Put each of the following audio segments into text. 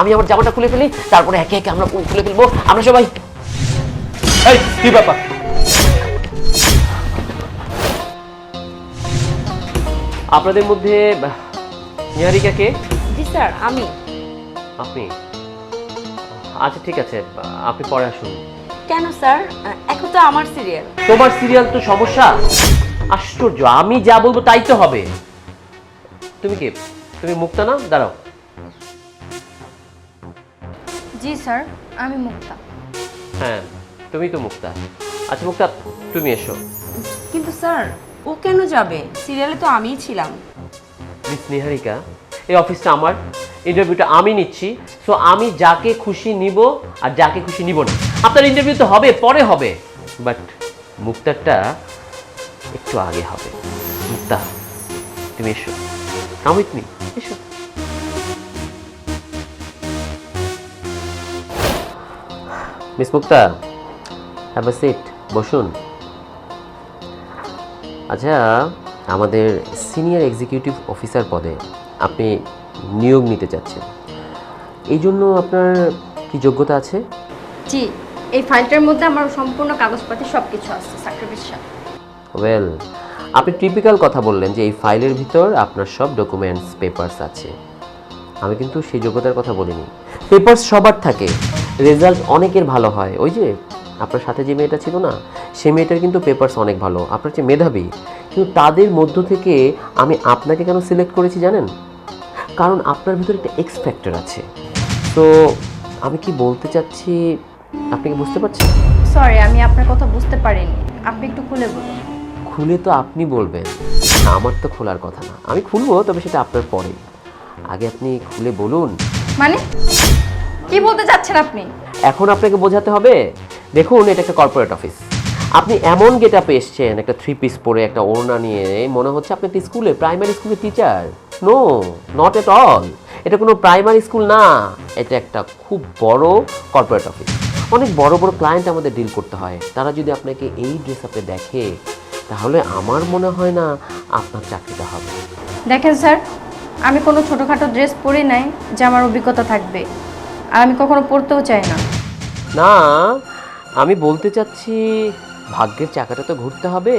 আমি আমার জামাটা খুলে ফেলি তারপরে একে একে আমরা খুলে ফেলব। আমরা সবাই এই কি ব্যাপার? আপনাদের মধ্যে নিহারিকা কে? জি স্যার আমি। আপনি? আচ্ছা ঠিক আছে আপনি পরে আসুন। কেন স্যার? এখন তো আমার সিরিয়াল তোমার সিরিয়াল তো সমস্যা? আশ্চর্য আমি যা বলব তাই তো হবে। তুমি কি? তুমি মুক্তা না? দাঁড়াও। জি স্যার আমি মুক্তা। হ্যাঁ তুমি তো মুক্তা। আচ্ছা মুক্তা তুমি এসো। কিন্তু স্যার ও কেন যাবে? সিরিয়ালে তো আমিই ছিলাম। মিস নিহারিকা এই অফিসটা আমার। ইন্টারভিউটা আমি নিচ্ছি সো আমি যাকে খুশি নিব আর যাকে খুশি নিব না। আপনার ইন্টারভিউ তো হবে পরে হবে। বাট মুক্তারটা একটু আগে হবে। মুক্তা তুমি এসো। Come with me miss Mukta have a seat বসুন। আচ্ছা আমাদের সিনিয়র এক্সিকিউটিভ অফিসার পদে আপনি নিয়োগ নিতে চাচ্ছেন। এই জন্য আপনার কি যোগ্যতা আছে? জি এই ফাইলটার মধ্যে আমার সম্পূর্ণ কাগজপাতি সব কিছু আছে সার্টিফিকেট সাথে ওয়েল আপনি টিপিক্যাল কথা বললেন যে এই ফাইলের ভিতর আপনার সব ডকুমেন্টস পেপারস আছে। আমি কিন্তু সেই যোগ্যতার কথা বলিনি। পেপারস সবার থাকে। রেজাল্ট অনেকের ভালো হয়। ওই যে আপনার সাথে যে মেয়েটা ছিল না সে মেয়েটার কিন্তু পেপারস অনেক ভালো। আপনার যে মেধাবী। কিন্তু তাদের মধ্য থেকে আমি আপনাকে কেন সিলেক্ট করেছি জানেন? কারণ আপনার ভিতরে একটা এক্স ফ্যাক্টর আছে। তো আমি কি বলতে চাচ্ছি আপনি কি বুঝতে পারছেন? সরি আমি আপনার কথা বুঝতে পারিনি। আপনি একটু খুলে বলুন। খুলে তো আপনি বলবেন। আমার তো খোলার কথা না। আমি খুলবো তবে সেটা আপনার পরে আগে আপনি খুলে বলুন। মানে? কি বলতে চাচ্ছেন আপনি? এখন আপনাকে বোঝাতে হবে দেখুন এটা একটা কর্পোরেট অফিস আপনি এমন গেট আপে এসছেন একটা থ্রি পিস পরে একটা ওড়না নিয়ে মনে হচ্ছে আপনি একটা স্কুলে প্রাইমারি স্কুলের teacher no not at all এটা কোনো প্রাইমারি স্কুল না এটা একটা খুব বড় কর্পোরেট অফিস অনেক বড় বড় ক্লায়েন্ট আমাদের ডিল করতে হয়। তারা যদি আপনাকে এই ড্রেস আপে দেখে তাহলে আমার মনে হয় না আপনার চাকরিটা হবে। দেখেন স্যার আমি কোনো ছোটোখাটো ড্রেস পরি নাই যে আমার অভিজ্ঞতা থাকবে। আর আমি কখনো পরতেও চাই না। না আমি বলতে চাচ্ছি ভাগ্যের চাকাটা তো ঘুরতে হবে।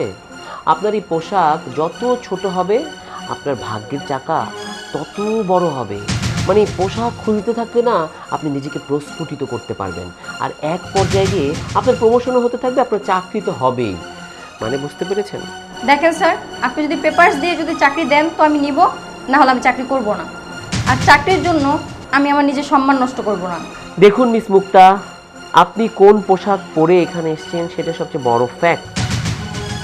আপনার এই পোশাক যত ছোট হবে আপনার ভাগ্যের চাকা তত বড় হবে। মানে পোশাক খুলতে থাকলে না আপনি নিজেকে প্রস্ফুটিত করতে পারবেন। আর এক পর্যায়ে গিয়ে আপনার প্রমোশনও হতে থাকবে আপনার চাকরি তো হবেই। মানে বুঝতে পেরেছেন? দেখেন স্যার আপনি যদি পেপারস দিয়ে যদি চাকরি দেন তো আমি নিব না হলে আমি চাকরি করব না। আর চাকরির জন্য আমি আমার নিজের সম্মান নষ্ট করব না। দেখুন মিস মুক্তা আপনি কোন পোশাক পরে এখানে এসেছেন সেটা সবচেয়ে বড় ফ্যাক্ট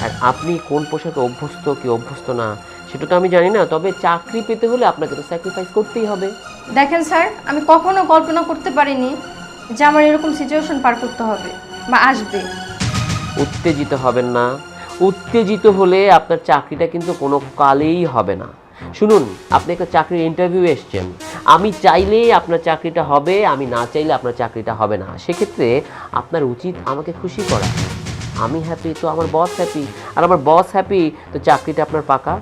আর আপনি কোন পোশাকে অভ্যস্ত কি অভ্যস্ত না সেটা তো আমি জানি না তবে চাকরি পেতে হলে আপনাকে তো স্যাক্রিফাইস করতেই হবে। দেখেন স্যার আমি কখনো কল্পনা করতে পারিনি যে আমার এরকম সিচুয়েশন পার করতে হবে বা আসবে। উত্তেজিত হবেন না। উত্তেজিত হলে আপনার চাকরিটা কিন্তু কোনো কালেই হবে না। শুনুন আপনি একটা চাকরির ইন্টারভিউ এসছেন। আমি চাইলেই আপনার চাকরিটা হবে আমি না চাইলে আপনার চাকরিটা হবে না। সেক্ষেত্রে আপনার উচিত আমাকে খুশি করা। আমি হ্যাপি তো আমার বস হ্যাপি আর আমার বস হ্যাপি তো চাকরিটা আপনার পাকা।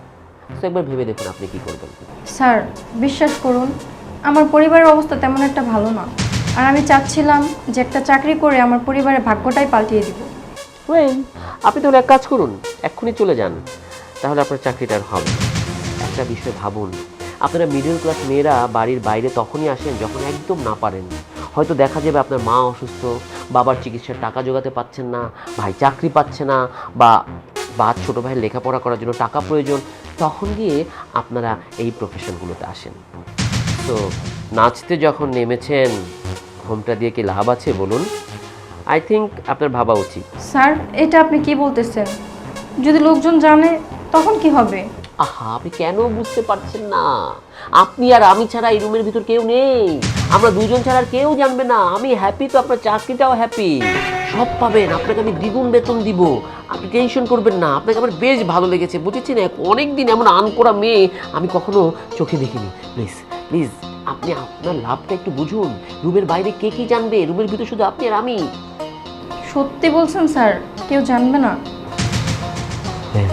তো একবার ভেবে দেখুন আপনি কি করবেন। স্যার বিশ্বাস করুন আমার পরিবারের অবস্থা তেমন একটা ভালো না। আর আমি চাচ্ছিলাম যে একটা চাকরি করে আমার পরিবারের ভাগ্যটাই পাল্টিয়ে দিব। ওয়েল আপনি তাহলে এক কাজ করুন এক্ষুনি চলে যান। তাহলে আপনার চাকরিটা আর হবে। একটা বিষয় ভাবুন। আপনারা মিডল ক্লাস মেয়েরা বাড়ির বাইরে তখনই আসেন যখন একদম না পারেন। হয়তো দেখা যাবে আপনার মা অসুস্থ, বাবার চিকিৎসার টাকা জোগাতে পাচ্ছেন না, ভাই চাকরি পাচ্ছে না বা বা ছোটো ভাইয়ের লেখাপড়া করার জন্য টাকা প্রয়োজন, তখন গিয়ে আপনারা এই প্রফেশনগুলোতে আসেন। তো নাচতে যখন নেমেছেন, ঘোমটা দিয়ে কি লাভ আছে বলুন? আই থিঙ্ক আপনার ভাবা উচিত। স্যার, এটা আপনি কি বলতেছেন? যদি লোকজন জানে, তখন কি হবে? আহা আপনি কেন বুঝতে পারছেন না? আপনি আর আমি ছাড়া এই রুমের ভিতর কেউ নেই। আমরা দুজন ছাড়া আর কেউ জানবে না। আমি হ্যাপি তো আপনার চাকরিটাও হ্যাপি সব পাবেন আপনাকে আমি দ্বিগুণ বেতন দিব। আপনি টেনশন করবেন না আপনাকে আমার বেশ ভালো লেগেছে বুঝেছেন? অনেক দিন এমন আন করা মেয়ে আমি কখনো চোখে দেখিনি। প্লিজ প্লিজ আপনি আপনার লাভটা একটু বুঝুন। রুমের বাইরে কে কি জানবে? রুমের ভিতর শুধু আপনি আর আমি। সত্যি বলছেন স্যার কেউ জানবে না। হ্যাঁ,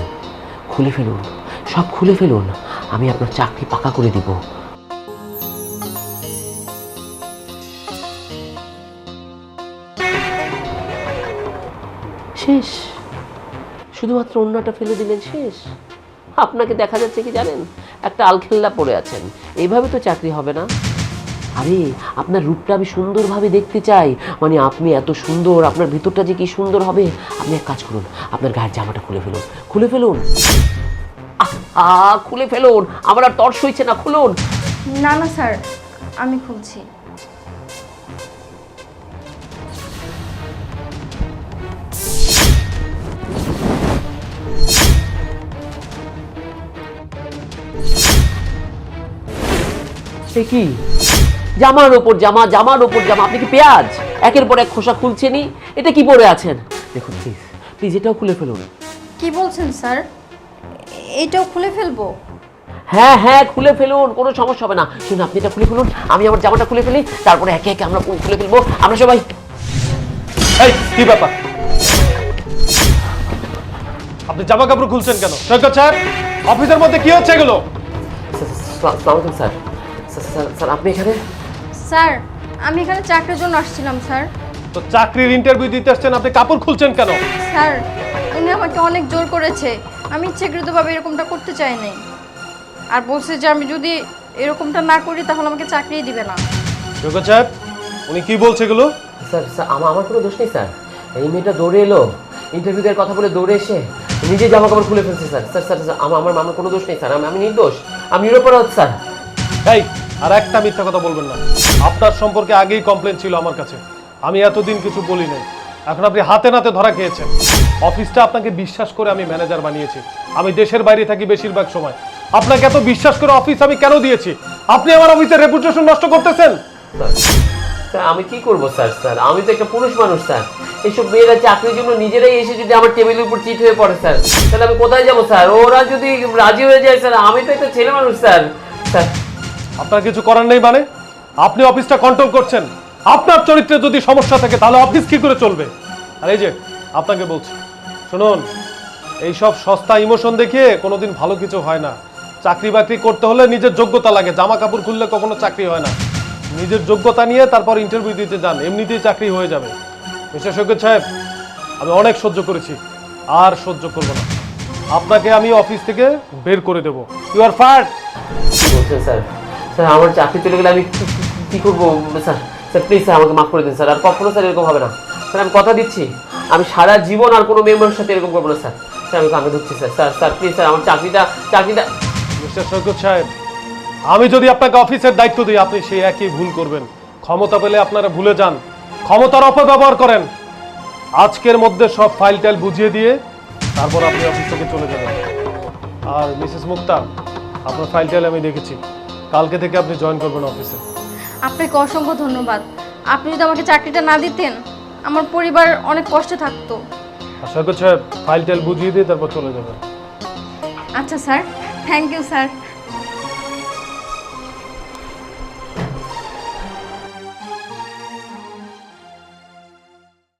খুলে ফেলুন। সব খুলে ফেলুন। আমি আপনার চাকরি পাকা করে দিব। শেষ। শুধুমাত্র অন্যটা ফেলে দিলেন শেষ। আপনাকে দেখা যাচ্ছে কি জানেন? একটা আলখেল্লা পড়ে আছেন। এইভাবে তো চাকরি হবে না। আরে, আপনার রূপটা আমি সুন্দরভাবে দেখতে চাই। মানে আপনি এত সুন্দর, আপনার ভিতরটা যে কি সুন্দর হবে। আপনি এক কাজ করুন, আপনার গায়ের জামাটা খুলে ফেলুন। খুলে ফেলুন। আহ, খুলে ফেলুন। আমার আর তর্স হইছে না খুলুন। না না স্যার আমি খুলছি। সে কি? জামার ওপর জামা জামার ওপর জামা। আপনি কি পেঁয়াজ? একের পর এক খোসা খুলছেনই? এটা কি পরে আছেন? দেখুন প্লিজ প্লিজ এটাও খুলে ফেলুন। কি বলছেন স্যার? এটাও খুলে ফেলব? হ্যাঁ হ্যাঁ খুলে ফেলুন কোনো সমস্যা হবে না। শুনুন আপনি এটা খুলে ফেলুন আমি আমার জামাটা খুলে ফেলি তারপরে একে একে আমরা খুলে ফেলব। আমরা সবাই এই কি ব্যাপার? আপনি জামা কাপড় খুলছেন কেন? সৈকত স্যার অফিসের মধ্যে কি হচ্ছে এগুলো? সালামালাইকুম স্যার স্যার, স্যার স্যার আপনি এখানে? স্যার আমি এখানে চাকরির জন্য আসছিলাম স্যার। তো চাকরির ইন্টারভিউ দিতে আসছেন আপনি কাপড় খুলছেন কেন? স্যার উনি আমাকে অনেক জোর করেছে। আমি ইচ্ছাকৃতভাবে এরকমটা করতে চাই নাই। আর বলছে যে আমি যদি এরকমটা না করি তাহলে আমাকে চাকরিই দিবে না। সৈকত সাহেব উনি কি বলছে এগুলো? স্যার স্যার আমার আমার কোনো দোষ নেই স্যার। এই মেয়েটা দৌড়ে এলো ইন্টারভিউ দেওয়ার কথা বলে দৌড়ে এসে নিজে জামা কাপড় খুলে ফেলছে স্যার। স্যার স্যার স্যার, আমার আমার আমার কোনো দোষ নেই স্যার। আমি আমি নির্দোষ। আমি নিরপরাধ স্যার। এই আর একটা মিথ্যা কথা বলবেন না। আপনার সম্পর্কে আগেই কমপ্লেন ছিল আমার কাছে। আমি এতদিন কিছু বলি নাই। এখন আপনি হাতে নাতে ধরা খেয়েছেন। অফিসটা আপনাকে বিশ্বাস করে আমি ম্যানেজার বানিয়েছি। আমি দেশের বাইরে থাকি বেশিরভাগ সময়। আপনাকে এত বিশ্বাস করে অফিস আমি কেন দিয়েছি? আপনি আমার অফিসের রেপুটেশন নষ্ট করতেছেন? স্যার আমি কি করব স্যার স্যার? আমি তো একটা পুরুষ মানুষ স্যার। এইসব মেয়েরা চাকরির জন্য নিজেরাই এসে যদি আমার টেবিলের উপর চিট হয়ে পড়ে স্যার তাহলে আমি কোথায় যাব স্যার? ওরা যদি রাজি হয়ে যায় স্যার আমি তো একটা ছেলে মানুষ স্যার। স্যার। আপনার কিছু করার নেই মানে? আপনি অফিসটা কন্ট্রোল করছেন। আপনার চরিত্রে যদি সমস্যা থাকে তাহলে অফিস কি করে চলবে? আর এই যে আপনাকে বলছি। শুনুন এইসব সস্তা ইমোশন দেখিয়ে কোনোদিন ভালো কিছু হয় না। চাকরি বাকরি করতে হলে নিজের যোগ্যতা লাগে, জামা কাপড় খুললে কখনো চাকরি হয় না। নিজের যোগ্যতা নিয়ে তারপর ইন্টারভিউ দিতে যান, এমনিতেই চাকরি হয়ে যাবে। বিশেষজ্ঞ সাহেব, আমি অনেক সহ্য করেছি, আর সহ্য করব না। আপনাকে আমি অফিস থেকে বের করে দেবো। ইউ আর বলছেন স্যার স্যার, আমার চাকরি চলে গেলে আমি কি করব? স্যার স্যার প্লিজ স্যার, আমাকে মাফ করে দিন, স্যার, আর কখনো, স্যার, এরকম হবে না। স্যার, আমি কথা দিচ্ছি। আমি সারা জীবন আর কোনো মেম্বারের সাথে এরকম করব না স্যার। স্যার আমি কানে ধরছি sir. Sir sir please sir আমার চাকরিটা চাকরিটা মিস্টার সৈকত সাহেব আমি যদি আপনাকে অফিসের দায়িত্ব দিই আপনি সেই একই ভুল করবেন। ক্ষমতা পেলে আপনারা ভুলে যান। ক্ষমতার অপব্যবহার করেন। আজকের মধ্যে সব ফাইল টাইল বুঝিয়ে দিয়ে তারপর আপনি অফিস থেকে চলে যাবেন। আর মিসেস মুক্তা আপনার ফাইল টাইল আমি দেখেছি। কালকে থেকে আপনি জয়েন করবেন অফিসে। আপনাকে অসংখ্য ধন্যবাদ। আপনি যদি আমাকে চাকরিটা না দিতেন আমার পরিবার অনেক কষ্টে থাকতো। আশা করছি ফাইল টাইল বুঝিয়ে দিয়ে তারপর চলে যাবে। আচ্ছা স্যার। Thank you sir.